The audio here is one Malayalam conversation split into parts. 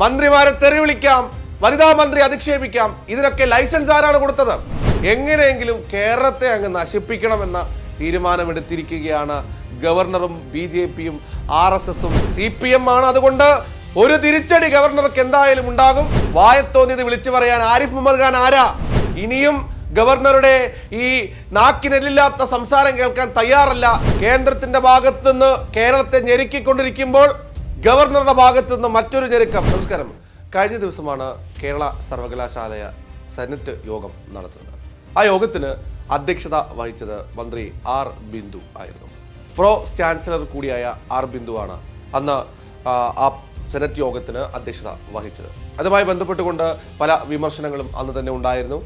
മന്ത്രിമാരെ തെറി വിളിക്കാം വനിതാ മന്ത്രി അധിക്ഷേപിക്കാം ഇതിനൊക്കെ ലൈസൻസ് ആരാണ് കൊടുത്തത്? എങ്ങനെയെങ്കിലും കേരളത്തെ അങ്ങ് നശിപ്പിക്കണമെന്ന തീരുമാനമെടുത്തിരിക്കുകയാണ് ഗവർണറും ബി ജെ പിയും ആർ എസ് എസും സി പി എം ആണ് അതുകൊണ്ട് ഒരു തിരിച്ചടി ഗവർണർക്ക് എന്തായാലും ഉണ്ടാകും. വായത്തോന്നിയത് വിളിച്ചു പറയാൻ ആരിഫ് മുഹമ്മദ് ഖാൻ ആരാ? ഇനിയും ഗവർണറുടെ ഈ നാക്കിനെല്ലില്ലാത്ത സംസാരം കേൾക്കാൻ തയ്യാറല്ല. കേന്ദ്രത്തിന്റെ ഭാഗത്തുനിന്ന് കേരളത്തെ ഞെരുക്കിക്കൊണ്ടിരിക്കുമ്പോൾ ഗവർണറുടെ ഭാഗത്തു നിന്ന് മറ്റൊരു ഞെരുക്കം. നമസ്കാരം. കഴിഞ്ഞ ദിവസമാണ് കേരള സർവകലാശാലയ സെനറ്റ് യോഗം നടത്തുന്നത്. ആ യോഗത്തിന് അധ്യക്ഷത വഹിച്ചത് മന്ത്രി ആർ ബിന്ദു ആയിരുന്നു. പ്രോ ചാൻസലർ കൂടിയായ ആർ ബിന്ദുവാണ് അന്ന് ആ, സെനറ്റ് യോഗത്തിന് അധ്യക്ഷത വഹിച്ചത്. അതുമായി ബന്ധപ്പെട്ടുകൊണ്ട് പല വിമർശനങ്ങളും അന്ന് തന്നെ ഉണ്ടായിരുന്നു.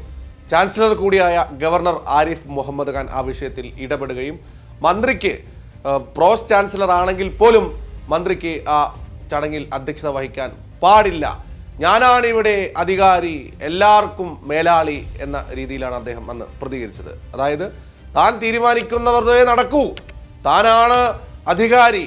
ചാൻസലർ കൂടിയായ ഗവർണർ ആരിഫ് മുഹമ്മദ് ഖാൻ ആ വിഷയത്തിൽ ഇടപെടുകയും മന്ത്രിക്ക് പ്രോസ് ചാൻസലർ ആണെങ്കിൽ പോലും മന്ത്രിക്ക് ആ ചടങ്ങിൽ അധ്യക്ഷത വഹിക്കാൻ പാടില്ല. ഞാനാണ് ഇവിടെ അധികാരി എല്ലാവർക്കും മേലാളി എന്ന രീതിയിലാണ് അദ്ദേഹം അന്ന് പ്രതികരിച്ചത്. അതായത് താൻ തീരുമാനിക്കുന്നവരുടെ നടക്കൂ. താനാണ് അധികാരി.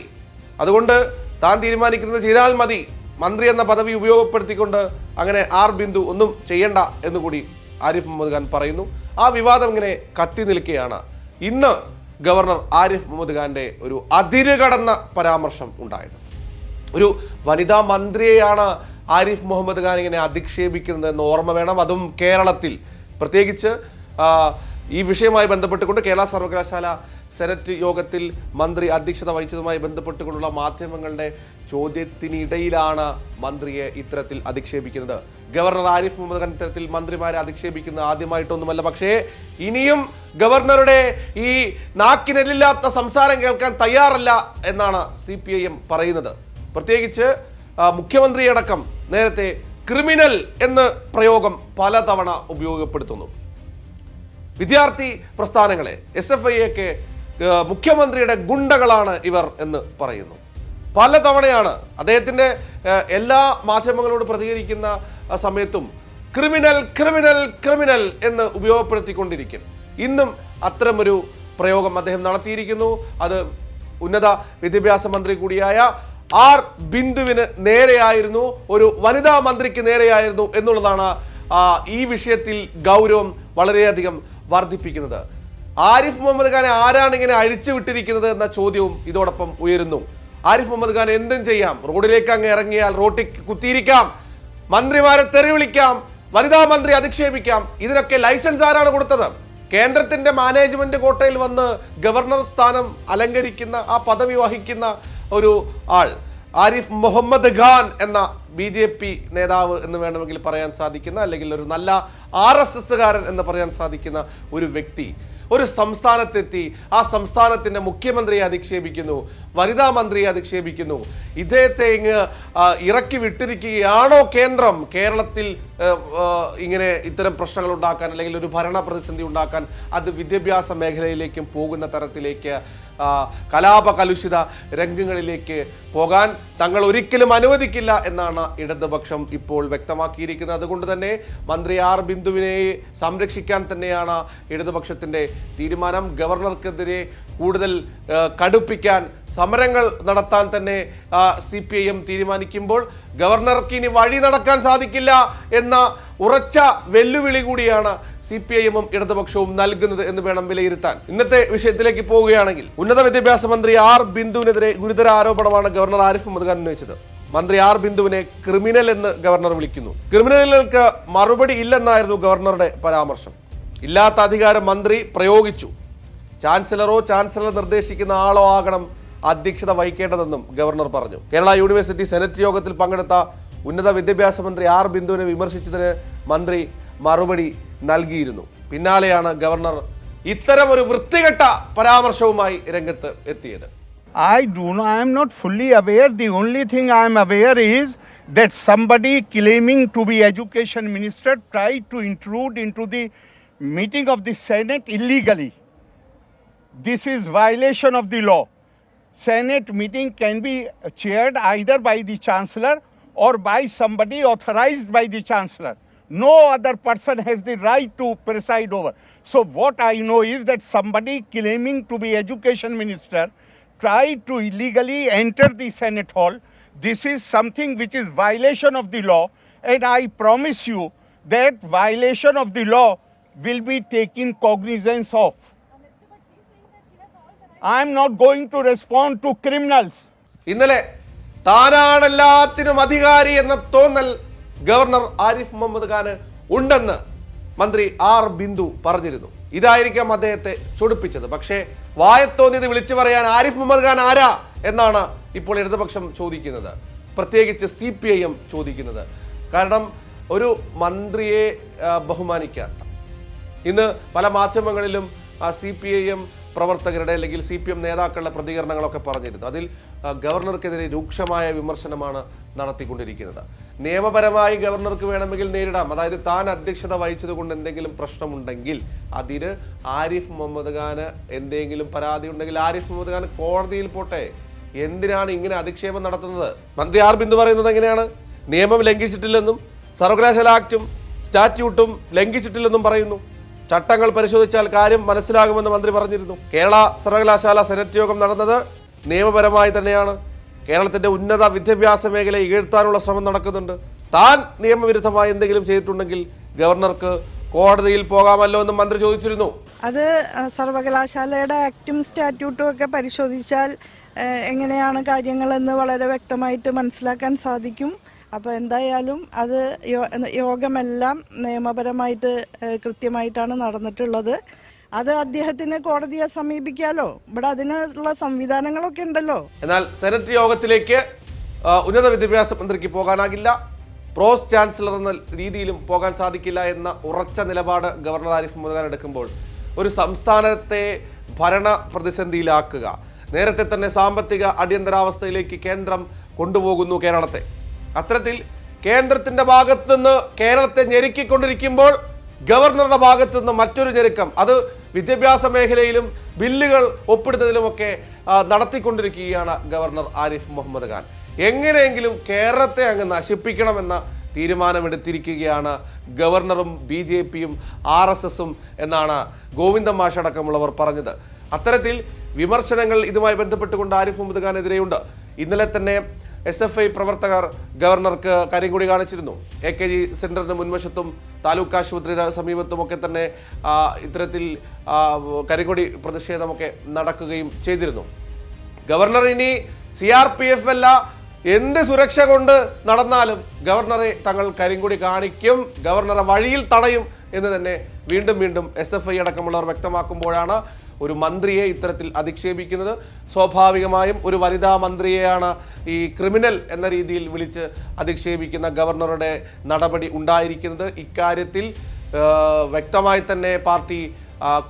അതുകൊണ്ട് താൻ തീരുമാനിക്കുന്നത് ചെയ്താൽ മതി. മന്ത്രി എന്ന പദവി ഉപയോഗപ്പെടുത്തിക്കൊണ്ട് അങ്ങനെ ആർ ബിന്ദു ഒന്നും ചെയ്യണ്ട എന്നുകൂടി ആരിഫ് മുഹമ്മദ് ഖാൻ പറയുന്നു. ആ വിവാദം ഇങ്ങനെ കത്തി നിൽക്കുകയാണ്. ഇന്ന് ഗവർണർ ആരിഫ് മുഹമ്മദ് ഖാന്റെ ഒരു അതിരുകടന്ന പരാമർശം ഉണ്ടായത്. ഒരു വനിതാ മന്ത്രിയെയാണ് ആരിഫ് മുഹമ്മദ് ഖാൻ ഇങ്ങനെ അധിക്ഷേപിക്കുന്നത് എന്ന് ഓർമ്മ വേണം. അതും കേരളത്തിൽ. പ്രത്യേകിച്ച് ഈ വിഷയവുമായി ബന്ധപ്പെട്ടുകൊണ്ട് കേരള സർവകലാശാല സെനറ്റ് യോഗത്തിൽ മന്ത്രി അധ്യക്ഷത വഹിച്ചതുമായി ബന്ധപ്പെട്ടുകൊണ്ടുള്ള മാധ്യമങ്ങളുടെ ചോദ്യത്തിനിടയിലാണ് മന്ത്രിയെ ഇത്തരത്തിൽ അധിക്ഷേപിക്കുന്നത്. ഗവർണർ ആരിഫ് മുഹമ്മദ് ഖാൻ ഇത്തരത്തിൽ മന്ത്രിമാരെ അധിക്ഷേപിക്കുന്നത് ആദ്യമായിട്ടൊന്നുമല്ല. പക്ഷേ ഇനിയും ഗവർണറുടെ ഈ നാക്കിനെല്ലില്ലാത്ത സംസാരം കേൾക്കാൻ തയ്യാറല്ല എന്നാണ് സി പറയുന്നത്. പ്രത്യേകിച്ച് മുഖ്യമന്ത്രിയടക്കം നേരത്തെ ക്രിമിനൽ എന്ന് പ്രയോഗം പലതവണ ഉപയോഗപ്പെടുത്തുന്നു. വിദ്യാർത്ഥി പ്രസ്ഥാനങ്ങളെ എസ് എഫ് ഐയൊക്കെ മുഖ്യമന്ത്രിയുടെ ഗുണ്ടകളാണ് ഇവർ എന്ന് പറയുന്നു. പലതവണയാണ് അദ്ദേഹത്തിന്റെ ഏഹ്, എല്ലാ മാധ്യമങ്ങളോട് പ്രതികരിക്കുന്ന സമയത്തും ക്രിമിനൽ ക്രിമിനൽ ക്രിമിനൽ എന്ന് ഉപയോഗപ്പെടുത്തിക്കൊണ്ടിരിക്കും. ഇന്നും അത്തരമൊരു പ്രയോഗം അദ്ദേഹം നടത്തിയിരിക്കുന്നു. അത് ഉന്നത വിദ്യാഭ്യാസ മന്ത്രി കൂടിയായ ആർ ബിന്ദുവിന് നേരെയായിരുന്നു ഒരു വനിതാ മന്ത്രിക്ക് നേരെയായിരുന്നു എന്നുള്ളതാണ് ഈ വിഷയത്തിൽ ഗൗരവം വളരെയധികം വർദ്ധിപ്പിക്കുന്നത്. ആരിഫ് മുഹമ്മദ് ഖാനെ ആരാണ് ഇങ്ങനെ അഴിച്ചു വിട്ടിരിക്കുന്നത് എന്ന ചോദ്യവും ഇതോടൊപ്പം ഉയരുന്നു. ആരിഫ് മുഹമ്മദ് ഖാൻ എന്തും ചെയ്യാം. റോഡിലേക്ക് അങ്ങ് ഇറങ്ങിയാൽ റോട്ടിൽ കുത്തിയിരിക്കാം. മന്ത്രിമാരെ തെറിവിളിക്കാം. വനിതാ മന്ത്രി അധിക്ഷേപിക്കാം. ഇതിനൊക്കെ ലൈസൻസ് ആരാണ് കൊടുത്തത്? കേന്ദ്രത്തിന്റെ മാനേജ്മെന്റ് കോട്ടയിൽ വന്ന് ഗവർണർ സ്ഥാനം അലങ്കരിക്കുന്ന ആ പദവി വഹിക്കുന്ന ഒരു ആൾ ആരിഫ് മുഹമ്മദ് ഖാൻ എന്ന ബി ജെ പി നേതാവ് എന്ന് വേണമെങ്കിൽ പറയാൻ സാധിക്കുന്ന അല്ലെങ്കിൽ ഒരു നല്ല ആർ എസ് എസ്സുകാരൻ എന്ന് പറയാൻ സാധിക്കുന്ന ഒരു വ്യക്തി. ഒരു സംസ്ഥാനത്തെത്തി. ആ സംസ്ഥാനത്തിന്റെ മുഖ്യമന്ത്രിയെ അധിക്ഷേപിക്കുന്നു. വനിതാ മന്ത്രിയെ അധിക്ഷേപിക്കുന്നു. ഇദ്ദേഹത്തെ ഇങ്ങ് ഇറക്കി വിട്ടിരിക്കുകയാണോ കേന്ദ്രം? കേരളത്തിൽ ഇങ്ങനെ ഇത്തരം പ്രശ്നങ്ങൾ ഉണ്ടാക്കാൻ അല്ലെങ്കിൽ ഒരു ഭരണ പ്രതിസന്ധി ഉണ്ടാക്കാൻ അത് വിദ്യാഭ്യാസ മേഖലയിലേക്കും പോകുന്ന തരത്തിലേക്ക് കലാപ കലുഷിത രംഗങ്ങളിലേക്ക് പോകാൻ തങ്ങൾ ഒരിക്കലും അനുവദിക്കില്ല എന്നാണ് ഇടതുപക്ഷം ഇപ്പോൾ വ്യക്തമാക്കിയിരിക്കുന്നത്. അതുകൊണ്ട് തന്നെ മന്ത്രി ആർ ബിന്ദുവിനെ സംരക്ഷിക്കാൻ തന്നെയാണ് ഇടതുപക്ഷത്തിന്റെ തീരുമാനം. ഗവർണർക്കെതിരെ കൂടുതൽ കടുപ്പിക്കാൻ സമരങ്ങൾ നടത്താൻ തന്നെ സി പി ഐ എം തീരുമാനിക്കുമ്പോൾ ഗവർണർക്ക് ഇനി വഴി നടക്കാൻ സാധിക്കില്ല എന്ന ഉറച്ച വെല്ലുവിളി കൂടിയാണ് സി പി ഐ എമ്മും ഇടതുപക്ഷവും നൽകുന്നത് എന്ന് വേണം വിലയിരുത്താൻ. ഇന്നത്തെ വിഷയത്തിലേക്ക് പോവുകയാണെങ്കിൽ ഉന്നത വിദ്യാഭ്യാസ മന്ത്രി ആർ ബിന്ദുവിനെതിരെ ഗുരുതര ആരോപണമാണ് ഗവർണർ ആരിഫ് മുഹമ്മദ് ഖാൻ ഉന്നയിച്ചത്. മന്ത്രി ആർ ബിന്ദുവിനെ ക്രിമിനൽ എന്ന് ഗവർണർ വിളിക്കുന്നു. ക്രിമിനലുകൾക്ക് മറുപടി ഇല്ലെന്നായിരുന്നു ഗവർണറുടെ പരാമർശം. ഇല്ലാത്ത അധികാരം മന്ത്രി പ്രയോഗിച്ചു. ചാൻസലറോ ചാൻസലർ നിർദ്ദേശിക്കുന്ന ആളോ ആകണം അധ്യക്ഷത വഹിക്കേണ്ടതെന്നും ഗവർണർ പറഞ്ഞു. കേരള യൂണിവേഴ്സിറ്റി സെനറ്റ് യോഗത്തിൽ പങ്കെടുത്ത ഉന്നത വിദ്യാഭ്യാസ മന്ത്രി ആർ ബിന്ദുവിനെ വിമർശിച്ചതിന് മന്ത്രി മറുപടി നൽകിയിരുന്നു. പിന്നാലെയാണ് ഗവർണർ ഇത്തരം ഒരു വൃത്തികെട്ട പരാമർശവുമായി രംഗത്ത് എത്തിയത്. I do I'm not fully aware the only thing I'm aware is that somebody claiming to be education minister try to include in to the meeting of the senate illegally this is violation of the law Senate meeting can be chaired either by the chancellor or by somebody authorized by the chancellor. No other person has the right to preside over. So what I know is that somebody claiming to be education minister tried to illegally enter the Senate hall. this is something which is violation of the law, and I promise you that violation of the law will be taken cognizance of. I am not going to respond to criminals ഇന്നലെ താനാണ് എല്ലാത്തിനും അധികാരി എന്ന തോന്നൽ ഗവർണർ ആരിഫ് മുഹമ്മദ് ഖാന് ഉണ്ടെന്ന് മന്ത്രി ആർ ബിന്ദു പറഞ്ഞിരുന്നു. ഇതായിരിക്കാം അദ്ദേഹത്തെ ചൊടിപ്പിച്ചത്. പക്ഷേ വായത്തോന്നിയത് വിളിച്ചു പറയാൻ ആരിഫ് മുഹമ്മദ് ഖാൻ ആരാ എന്നാണ് ഇപ്പോൾ ഇടതുപക്ഷം ചോദിക്കുന്നത്. പ്രത്യേകിച്ച് സി പി ഐ എം ചോദിക്കുന്നത്. കാരണം ഒരു മന്ത്രിയെ ബഹുമാനിക്കാത്ത ഇന്ന് പല മാധ്യമങ്ങളിലും സി പി ഐ എം പ്രവർത്തകരുടെ അല്ലെങ്കിൽ സി പി എം നേതാക്കളുടെ പ്രതികരണങ്ങളൊക്കെ പറഞ്ഞിരുന്നു. അതിൽ ഗവർണർക്കെതിരെ രൂക്ഷമായ വിമർശനമാണ് നടത്തിക്കൊണ്ടിരിക്കുന്നത്. നിയമപരമായി ഗവർണർക്ക് വേണമെങ്കിൽ നേരിടാം. അതായത് താൻ അധ്യക്ഷത വഹിച്ചത് കൊണ്ട് എന്തെങ്കിലും പ്രശ്നമുണ്ടെങ്കിൽ അതിന് ആരിഫ് മുഹമ്മദ് ഖാന് എന്തെങ്കിലും പരാതി ഉണ്ടെങ്കിൽ ആരിഫ് മുഹമ്മദ് ഖാൻ കോടതിയിൽ പോട്ടെ. എന്തിനാണ് ഇങ്ങനെ അധിക്ഷേപം നടത്തുന്നത്? മന്ത്രി ആർ ബിന്ദു പറയുന്നത് എങ്ങനെയാണ്? നിയമം ലംഘിച്ചിട്ടില്ലെന്നും സർവകലാശാല ആക്റ്റും സ്റ്റാറ്റ്യൂട്ടും ലംഘിച്ചിട്ടില്ലെന്നും പറയുന്നു. ചട്ടങ്ങൾ പരിശോധിച്ചാൽ കാര്യം മനസ്സിലാകുമെന്ന് മന്ത്രി പറഞ്ഞിരുന്നു. കേരള സർവകലാശാല സെനറ്റ് യോഗം നടന്നത് നിയമപരമായി തന്നെയാണ്. കേരളത്തിന്റെ ഉന്നത വിദ്യാഭ്യാസ മേഖലയെ ഈഴ്ത്താനുള്ള ശ്രമം നടക്കുന്നുണ്ട്. താൻ നിയമവിരുദ്ധമായി എന്തെങ്കിലും ചെയ്തിട്ടുണ്ടെങ്കിൽ ഗവർണർക്ക് കോടതിയിൽ പോകാമല്ലോ എന്ന് മന്ത്രി ചോദിച്ചിരുന്നു. അത് സർവകലാശാലയുടെ ആക്റ്റും സ്റ്റാറ്റ്യൂട്ടും ഒക്കെ പരിശോധിച്ചാൽ എങ്ങനെയാണ് കാര്യങ്ങളെന്ന് വളരെ വ്യക്തമായിട്ട് മനസ്സിലാക്കാൻ സാധിക്കും. അപ്പോൾ എന്തായാലും അത് യോഗമെല്ലാം നിയമപരമായിട്ട് കൃത്യമായിട്ടാണ് നടന്നിട്ടുള്ളത്. അത് അദ്ദേഹത്തിന് കോടതിയെ സമീപിക്കാലോ? ഇവിടെ അതിനുള്ള സംവിധാനങ്ങളൊക്കെ ഉണ്ടല്ലോ. എന്നാൽ സെനറ്റ് യോഗത്തിലേക്ക് ഉന്നത വിദ്യാഭ്യാസ മന്ത്രിക്ക് പോകാനാകില്ല. പ്രോസ് ചാൻസലർ എന്ന രീതിയിലും പോകാൻ സാധിക്കില്ല എന്ന ഉറച്ച നിലപാട് ഗവർണർ ആരിഫ് മുഹമ്മദ് എടുക്കുമ്പോൾ ഒരു സംസ്ഥാനത്തെ ഭരണ പ്രതിസന്ധിയിലാക്കുക. നേരത്തെ തന്നെ സാമ്പത്തിക അടിയന്തരാവസ്ഥയിലേക്ക് കേന്ദ്രം കൊണ്ടുപോകുന്നു കേരളത്തെ. അത്തരത്തിൽ കേന്ദ്രത്തിന്റെ ഭാഗത്തുനിന്ന് കേരളത്തെ ഞെരുക്കിക്കൊണ്ടിരിക്കുമ്പോൾ ഗവർണറുടെ ഭാഗത്തു നിന്ന് മറ്റൊരു ഞെരുക്കം. അത് വിദ്യാഭ്യാസ മേഖലയിലും ബില്ലുകൾ ഒപ്പിടുന്നതിലുമൊക്കെ നടത്തിക്കൊണ്ടിരിക്കുകയാണ് ഗവർണർ ആരിഫ് മുഹമ്മദ് ഖാൻ. എങ്ങനെയെങ്കിലും കേരളത്തെ അങ്ങ് നശിപ്പിക്കണമെന്ന തീരുമാനമെടുത്തിരിക്കുകയാണ് ഗവർണറും ബി ജെ പിയും ആർ എസ് എസും എന്നാണ് ഗോവിന്ദൻ മാഷടക്കമുള്ളവർ പറഞ്ഞത്. അത്തരത്തിൽ വിമർശനങ്ങൾ ഇതുമായി ബന്ധപ്പെട്ടുകൊണ്ട് ആരിഫ് മുഹമ്മദ് ഖാനെതിരെയുണ്ട്. ഇന്നലെ തന്നെ എസ് എഫ് ഐ പ്രവർത്തകർ ഗവർണർക്ക് കരിങ്കൊടി കാണിച്ചിരുന്നു. എ കെ ജി സെന്ററിന് മുൻവശത്തും താലൂക്ക് ആശുപത്രിയുടെ സമീപത്തുമൊക്കെ തന്നെ ഇത്തരത്തിൽ കാര്യം കൂടി പ്രതിഷേധമൊക്കെ നടക്കുകയും ചെയ്തിരുന്നു. ഗവർണർ ഇനി സി ആർ പി എഫ് അല്ല എന്ത് സുരക്ഷ കൊണ്ട് നടന്നാലും ഗവർണറെ തങ്ങൾ കരിങ്കുടി കാണിക്കും ഗവർണറെ വഴിയിൽ തടയും എന്ന് തന്നെ വീണ്ടും വീണ്ടും എസ് എഫ് ഐ അടക്കമുള്ളവർ വ്യക്തമാക്കുമ്പോഴാണ് ഒരു മന്ത്രിയെ ഇത്തരത്തിൽ അധിക്ഷേപിക്കുന്നത് സ്വാഭാവികമായും ഒരു വനിതാ മന്ത്രിയെയാണ് ഈ ക്രിമിനൽ എന്ന രീതിയിൽ വിളിച്ച് അധിക്ഷേപിക്കുന്ന ഗവർണറുടെ നടപടി ഉണ്ടായിരിക്കുന്നത്. ഇക്കാര്യത്തിൽ വ്യക്തമായി തന്നെ പാർട്ടി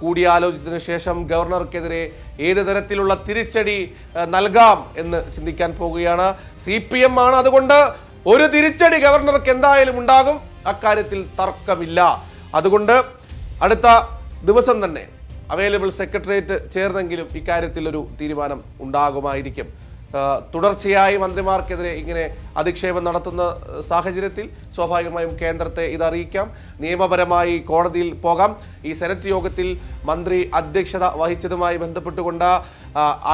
കൂടിയാലോചിച്ചതിനു ശേഷം ഗവർണർക്കെതിരെ ഏത് തരത്തിലുള്ള തിരിച്ചടി നൽകാം എന്ന് ചിന്തിക്കാൻ പോവുകയാണ് സി പി എം ആണ് അതുകൊണ്ട് ഒരു തിരിച്ചടി ഗവർണർക്ക് എന്തായാലും ഉണ്ടാകും. അക്കാര്യത്തിൽ തർക്കമില്ല. അതുകൊണ്ട് അടുത്ത ദിവസം തന്നെ അവൈലബിൾ സെക്രട്ടേറിയറ്റ് ചേർന്നെങ്കിലും ഇക്കാര്യത്തിൽ ഒരു തീരുമാനം ഉണ്ടാകുമായിരിക്കും. തുടർച്ചയായി മന്ത്രിമാർക്കെതിരെ ഇങ്ങനെ അധിക്ഷേപം നടത്തുന്ന സാഹചര്യത്തിൽ സ്വാഭാവികമായും കേന്ദ്രത്തെ ഇതറിയിക്കാം. നിയമപരമായി കോടതിയിൽ പോകാം. ഈ സെനറ്റ് യോഗത്തിൽ മന്ത്രി അധ്യക്ഷത വഹിച്ചതുമായി ബന്ധപ്പെട്ടുകൊണ്ട്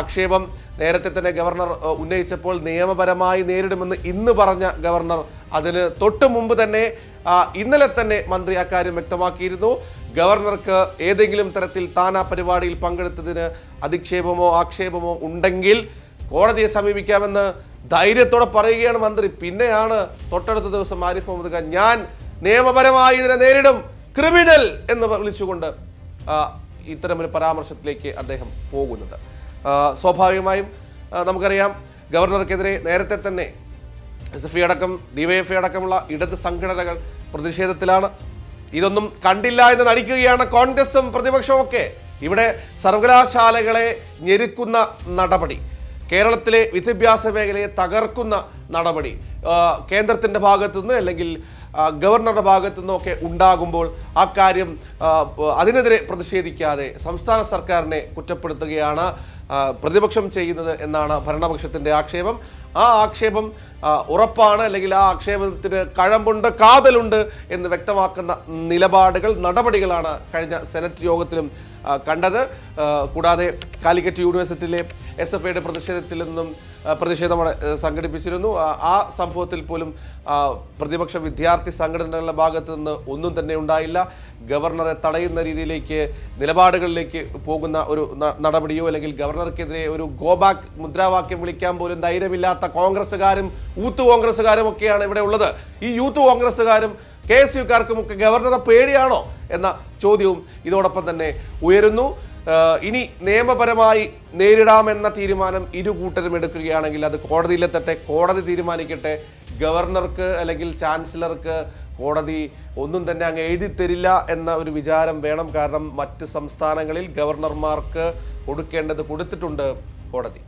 ആക്ഷേപം നേരത്തെ തന്നെ ഗവർണർ ഉന്നയിച്ചപ്പോൾ നിയമപരമായി നേരിടുമെന്ന് ഇന്ന് പറഞ്ഞ ഗവർണർ അതിന് തൊട്ടു മുമ്പ് തന്നെ ഇന്നലെ തന്നെ മന്ത്രി അക്കാര്യം വ്യക്തമാക്കിയിരുന്നു. ഗവർണർക്ക് ഏതെങ്കിലും തരത്തിൽ താനാ പരിപാടിയിൽ പങ്കെടുത്തതിന് അധിക്ഷേപമോ ആക്ഷേപമോ ഉണ്ടെങ്കിൽ കോടതിയെ സമീപിക്കാമെന്ന് ധൈര്യത്തോടെ പറയുകയാണ് മന്ത്രി. പിന്നെയാണ് തൊട്ടടുത്ത ദിവസം ആരിഫ് മുഹമ്മദ് ഖാൻ ഞാൻ നിയമപരമായി ഇതിനെ നേരിടും ക്രിമിനൽ എന്ന് വിളിച്ചുകൊണ്ട് ഇത്തരമൊരു പരാമർശത്തിലേക്ക് അദ്ദേഹം പോകുന്നത്. സ്വാഭാവികമായും നമുക്കറിയാം ഗവർണർക്കെതിരെ നേരത്തെ തന്നെ എസ് എഫ് അടക്കം ഡിവൈഎഫ്ഐ അടക്കമുള്ള ഇടത് സംഘടനകൾ പ്രതിഷേധത്തിലാണ്. ഇതൊന്നും കണ്ടില്ല എന്ന് നടിക്കുകയാണ് കോൺഗ്രസും പ്രതിപക്ഷവും ഒക്കെ ഇവിടെ സർവകലാശാലകളെ ഞെരുക്കുന്ന നടപടി. കേരളത്തിലെ വിദ്യാഭ്യാസ മേഖലയെ തകർക്കുന്ന നടപടി. കേന്ദ്രത്തിന്റെ കേന്ദ്രത്തിന്റെ ഭാഗത്തു നിന്ന് അല്ലെങ്കിൽ ഗവർണറുടെ ഭാഗത്തു നിന്നൊക്കെ ഉണ്ടാകുമ്പോൾ ആ കാര്യം അതിനെതിരെ പ്രതിഷേധിക്കാതെ സംസ്ഥാന സർക്കാരിനെ കുറ്റപ്പെടുത്തുകയാണ് പ്രതിപക്ഷം ചെയ്യുന്നത് എന്നാണ് ഭരണപക്ഷത്തിന്റെ ആക്ഷേപം. ആ ആക്ഷേപം ഉറപ്പാണ് അല്ലെങ്കിൽ ആ ആക്ഷേപത്തിന് കഴമ്പുണ്ട് കാതലുണ്ട് എന്ന് വ്യക്തമാക്കുന്ന നിലപാടുകൾ നടപടികളാണ് കഴിഞ്ഞ സെനറ്റ് യോഗത്തിലും കണ്ടത്. കൂടാതെ കാലിക്കറ്റ് യൂണിവേഴ്സിറ്റിയിലെ എസ് എഫ് ഐയുടെ പ്രതിഷേധത്തിൽ നിന്നും പ്രതിഷേധമാണ് പ്രതിഷേധം സംഘടിപ്പിച്ചിരുന്നു. ആ സംഭവത്തിൽ പോലും പ്രതിപക്ഷ വിദ്യാർത്ഥി സംഘടനകളുടെ ഭാഗത്ത് നിന്ന് ഒന്നും തന്നെ ഉണ്ടായില്ല. ഗവർണറെ തടയുന്ന രീതിയിലേക്ക് നിലപാടുകളിലേക്ക് പോകുന്ന ഒരു നടപടിയോ അല്ലെങ്കിൽ ഗവർണർക്കെതിരെ ഒരു ഗോബാക്ക് മുദ്രാവാക്യം വിളിക്കാൻ പോലും ധൈര്യമില്ലാത്ത കോൺഗ്രസ്സുകാരും യൂത്ത് കോൺഗ്രസ്സുകാരും ഒക്കെയാണ് ഇവിടെ ഉള്ളത്. ഈ യൂത്ത് കോൺഗ്രസ്സുകാരും കെ എസ് യുക്കാർക്കുമൊക്കെ ഗവർണറെ പേടിയാണോ എന്ന ചോദ്യവും ഇതോടൊപ്പം തന്നെ ഉയരുന്നു. ഇനി നിയമപരമായി നേരിടാമെന്ന തീരുമാനം ഇരു കൂട്ടരും എടുക്കുകയാണെങ്കിൽ അത് കോടതിയിലെത്തട്ടെ. കോടതി തീരുമാനിക്കട്ടെ. ഗവർണർക്ക് അല്ലെങ്കിൽ ചാൻസലർക്ക് കോടതി ഒന്നും തന്നെ അങ്ങ് എഴുതി തരില്ല എന്ന ഒരു വിചാരം വേണം. കാരണം മറ്റ് സംസ്ഥാനങ്ങളിൽ ഗവർണർമാർക്ക് കൊടുക്കേണ്ടത് കൊടുത്തിട്ടുണ്ട് കോടതി.